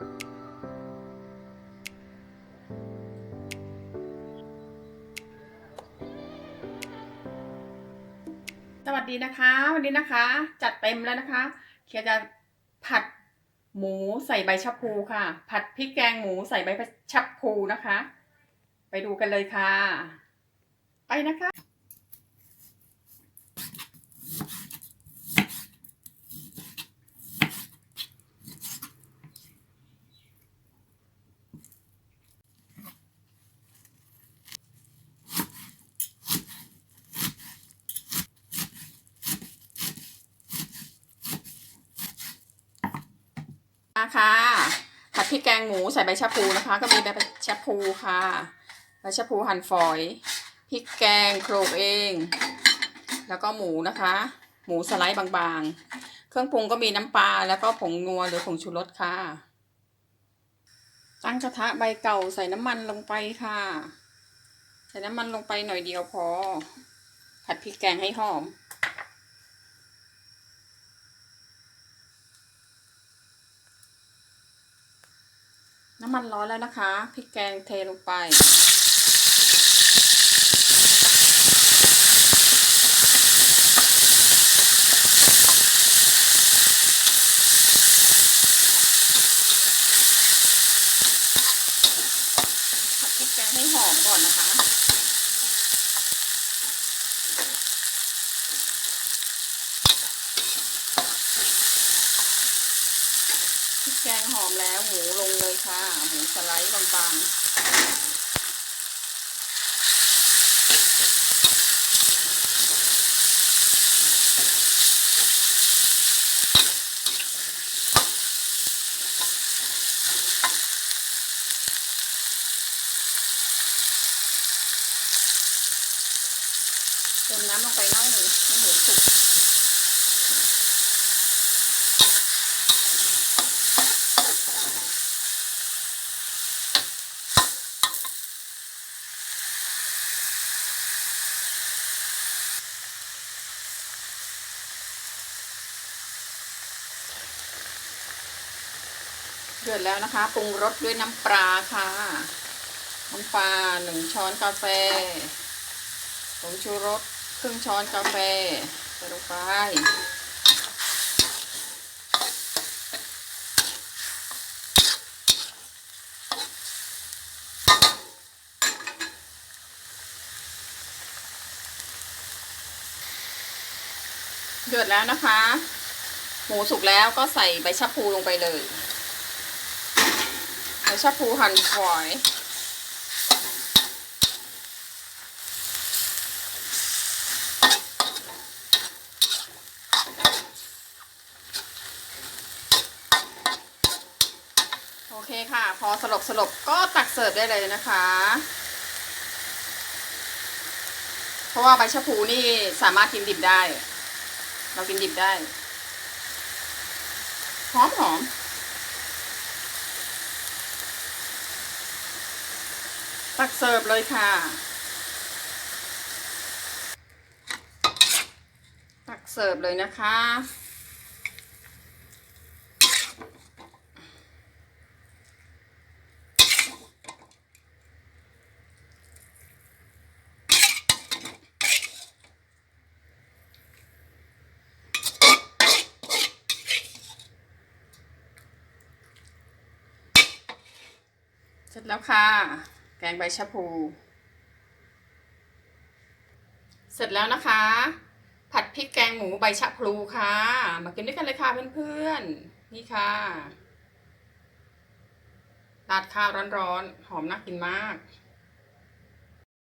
สวัสดีนะคะ วันนี้นะคะ จัดเต็มแล้วนะคะเคียจะผัดหมูใส่ใบชะพูค่ะ ผัดพริกแกงหมูใส่ใบชะพูนะคะ ไปดูกันเลยค่ะ ไปนะคะ นะคะผัดพริกแกงหมูใส่ใบชะพูนะคะ ก็มีใบชะพูค่ะใบชะพูหั่นฝอยพริกแกงโขลกเอง แล้วก็หมูนะคะ หมูสไลด์บางๆ เครื่องปรุงก็มีน้ำปลาแล้วก็ผงนัวหรือผงชูรสค่ะ ตั้งกระทะใบเก่าใส่น้ำมันลงไปค่ะ ใส่น้ำมันลงไปหน่อยเดียวพอผัดพริกแกงให้หอม น้ำมันร้อนแล้วนะคะพริกแกงเทลงไป ผัดพริกแกงให้หอมก่อนนะคะพริกแกงหอมแล้วหมูลงเลย ไลด์บางๆเติมน้ำลงไปน้อยหนึ่งให้หมูสุก เดือดแล้วนะคะปรุงรสด้วยน้ำปลาค่ะ น้ำปลาหนึ่งช้อนกาแฟผงชูรสครึ่งช้อนกาแฟใส่ลงไปเดือดแล้วนะคะ หมูสุกแล้วก็ใส่ใบชะพูลงไปเลย ใบชะพูหั่นฝอยโอเคค่ะ พอสลบสลบก็ตักเสิร์ฟได้เลยนะคะ เพราะว่าใบชะพูนี่สามารถกินดิบได้ เรากินดิบได้ หอมหอม ตักเสิร์ฟเลยค่ะ ตักเสิร์ฟเลยนะคะ เสร็จแล้วค่ะ แกงใบชะพู เสร็จแล้วนะคะ ผัดพริกแกงหมูใบชะพลูค่ะ มากินด้วยกันเลยค่ะเพื่อนๆ นี่ค่ะราดข้าวร้อนๆ หอมน่ากินมาก